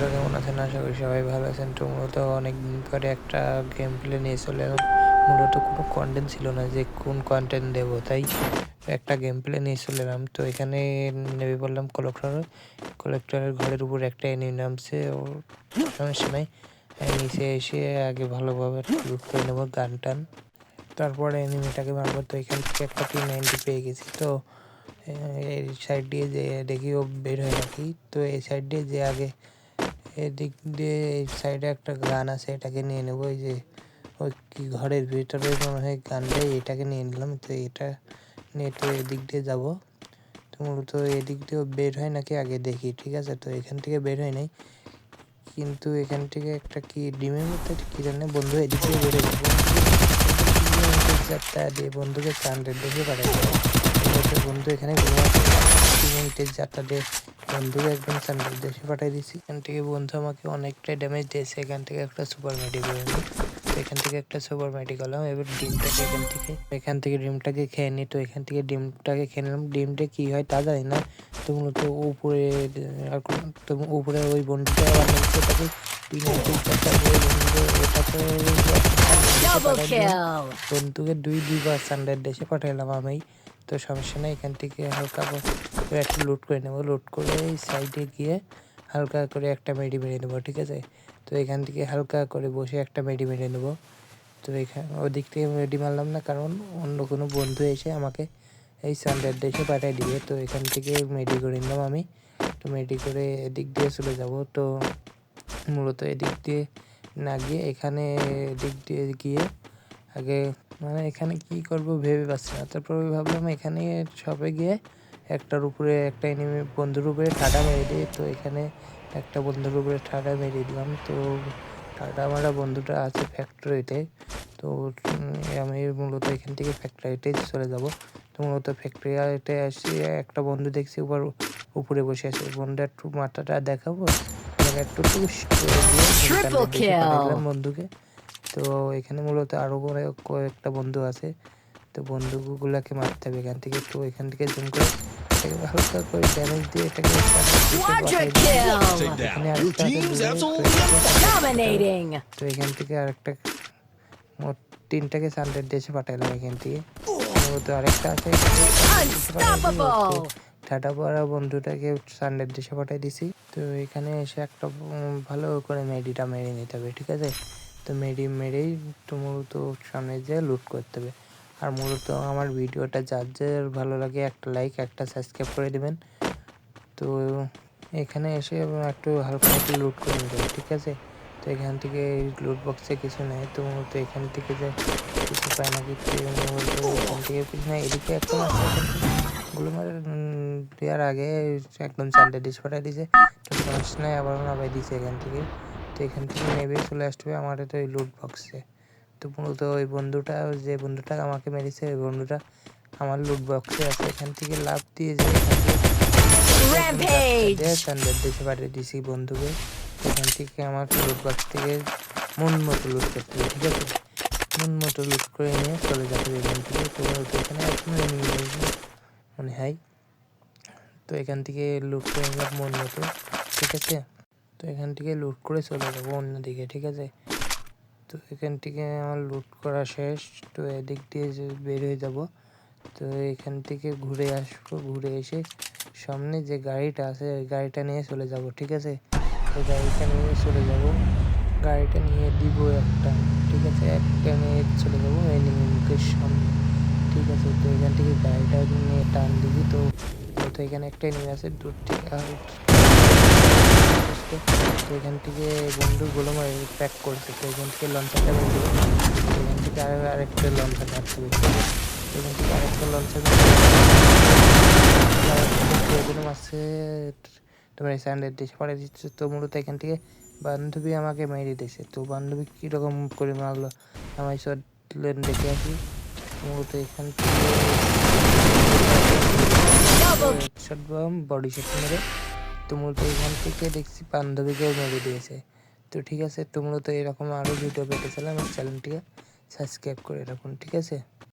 বন্ধুরা কেমন আছেন? আশা করি সবাই ভালো আছেন। তো মূলত অনেকদিন পরে একটা গেম প্লে নিয়ে চলে এলাম। মূলত কোনো কন্টেন্ট ছিল না যে কোন কন্টেন্ট দেবো, তাই একটা গেম প্লে নিয়ে চলে এলাম। তো এখানে নেমে পড়লাম কলেক্টর কলেক্টরের ঘরের উপর একটা এনিমি নামছে। ও সমস্যা নাই নিচে এসে আগে ভালোভাবে লুট করে নেব, গান টান। তারপরে এনিমিটাকে মারবো। তো এখান থেকে একটা টি নাইনটি পেয়ে গেছি। তো এই সাইড দিয়ে যে দেখি ও বের হয় নাকি। তো এই সাইড দিয়ে যে আগে এদিক দিয়ে এই সাইডে একটা গান আছে, এটাকে নিয়ে নেব। ওই যে ওই কি ঘরের ভিতরে মনে হয় গান দেয় এটাকে নিয়ে নিলাম। তো এটা নিয়ে তো এদিক দিয়ে যাব। তো মূলত এদিক দিয়েও বের হয় নাকি আগে দেখি, ঠিক আছে? তো এখান থেকে বের হয় নাই। কিন্তু এখান থেকে একটা কি ডিমের মধ্যে কি জানে? বন্ধু, এদিক দিয়ে বের হয়ে যাত্রা দিয়ে বন্ধুকে কান্ডের দেখে পাঠাই বন্ধু, এখানে মিনিটের যাত্রা দিয়ে বন্ধুকে একদম সান্ডের দেশে পাঠিয়ে দিয়েছি। এখান থেকে বন্ধু আমাকে অনেকটাই ড্যামেজ দিয়েছে। এখান থেকে একটা সুপার মেডিকেল এখান থেকে একটা সুপার মেডিকেল এবার ডিমটাকে এখান থেকে এখান থেকে ডিমটাকে খেয়ে নিই তো এখান থেকে ডিমটাকে খেয়ে নিলাম। ডিমটা কী হয় তা জানি না। তো মূলত উপরে উপরে ওই বন্ধুটা বন্ধুকে দুই দুইবার সানডের দেশে পাঠাইলাম আমি। তো সমস্যা নেই এখান থেকে হালকা করে একটা লুট করে নেব। লুট করে এই সাইডে গিয়ে হালকা করে একটা মেডি মেরে নেব ঠিক আছে? তো এখান থেকে হালকা করে বসে একটা মেডি মেরে নেব। তো এখানে ওদিক থেকে মেডি মারলাম না কারণ অন্য কোনো বন্ধু এসে আমাকে এই সানডের দেশে পাঠিয়ে দিবে। তো এখান থেকে মেডি করে নিলাম আমি। তো মেডি করে এদিক দিয়ে চলে যাব। তো মূলত এদিক দিয়ে না গিয়ে এখানে এদিক দিয়ে গিয়ে আগে মানে এখানে কি করব ভেবে পাচ্ছি না। তারপর ভাবলাম এখানে শপে গিয়ে একটার উপরে একটা এনিমি বন্ধুর উপরে ঠাডা মেরে দিই। তো এখানে একটা বন্ধুর উপরে ঠাডা মেরে দিলাম। তো ঠাডা মারা বন্ধুটা আছে ফ্যাক্টরিতে তো আমি মূলত এখান থেকে ফ্যাক্টরিতে চলে যাব। তো মূলত ফ্যাক্টরিতে আসি একটা বন্ধু দেখছি, উপর, উপরে বসে আছে। বন্ধু একটু মাথাটা দেখাবো। একটু টুস করে দিয়ে বন্ধুটাকে দেখে বন্ধুকে। তো এখানে মূলত আরও কয়েকটা বন্ধু আছে। তো বন্ধুগুলাকে মারতে হবে এখান থেকে। তো এখান থেকে জুম করে এটাকে হালকা করে ড্যামেজ দিয়ে এটাকে তো এখান থেকে আরেকটা মোট তিনটাকে সানডের দেশে পাঠাইলাম এখান থেকে। তো আরেকটা আছে। ঠাটা পড়া বন্ধুটাকে সানডের দেশে পাঠাই দিছি। তো এখানে এসে একটা ভালো করে মেডিটা মেরে নিতে হবে, ঠিক আছে? তো মেডি, মেরেই তো মূলত সামনে যেয়ে লুট করতে হবে। আর মূলত আমার ভিডিওটা যার যার ভালো লাগে একটা লাইক একটা সাবস্ক্রাইব করে দেবেন। তো এখানে এসে একটু হালকা একটু লুট করে নিতে হবে, ঠিক আছে? তো এখান থেকে লুট বক্সে কিছু নেই, তো মূলত এখান থেকে যে কিছু পায় না কিছু, মূলত এখান থেকে কিছু নেই এদিকে একটা গুলো মারে দেওয়ার আগে একদম চারটে ডিশ পাঠাই দিয়েছে। তো সমস্যা নাই আবার নামাই দিয়েছে এখান থেকে। তো এখান থেকে নেবে চলে আসবে আমার তো ওই লুট বক্সে তো মূলত ওই বন্ধুটা যে বন্ধুটা আমাকে মেরেছে ওই বন্ধুটা আমার লুট বক্সে আছে। এখান থেকে লাভ দিয়ে যে দেশে পাঠিয়ে দিয়েছি বন্ধুকে। এখান থেকে আমার লুট বক্স থেকে মন মতো লুট করতে হবে ঠিক আছে? মন মতো লুট করে নিয়ে চলে যেতে হবে এখান থেকে। তো এখানে এখন মনে হয়। তো এখান থেকে লুট করে নিলাম মন মতো, ঠিক আছে? তো এখান থেকে লুট করে চলে যাব অন্যদিকে ঠিক আছে? তো এখান থেকে আমার লুট করা শেষ, তো এদিক দিয়ে বের হয়ে যাব, তো এখান থেকে ঘুরে আসব, ঘুরে এসে সামনে যে গাড়িটা আছে গাড়িটা নিয়ে চলে যাব, ঠিক আছে? তো গাড়িটা নিয়ে চলে যাব, গাড়িটা নিয়ে দিব একটা, ঠিক আছে? একটা নিয়ে চলে যাব এনিমি মুখের সামনে আছে, তো এখান থেকে গাড়িটা নিয়ে টান দিবি, তো তো এখানে একটা নিয়ে আছে দূর থেকে তো এখান থেকে বন্ধু গুলো প্যাক করছে, তো এখান থেকে লঞ্চারটা বের দেবো এখান থেকে আর আরেকটা লঞ্চার মারতে এখান থেকে আরেকটা লঞ্চার মারছে, তোমার এই স্যান্ডের দেশে পড়ে দিচ্ছে, তো মূলত এখান থেকে বান্ধবী আমাকে মেরে দিয়েছে। তো বান্ধবী কীরকম করে মারলো আমার সব দেখে আসি। মূলত এখান থেকে শট বাম বডি শট মেরে তো মূলত এখান থেকে দেখছি বান্ধবীকেও মেরে দিয়েছে। তো ঠিক আছে, তো মূলত এরকম আরও ভিডিও পেতে চাইলে আমার চ্যানেলটিকে সাবস্ক্রাইব করে রাখুন, ঠিক আছে?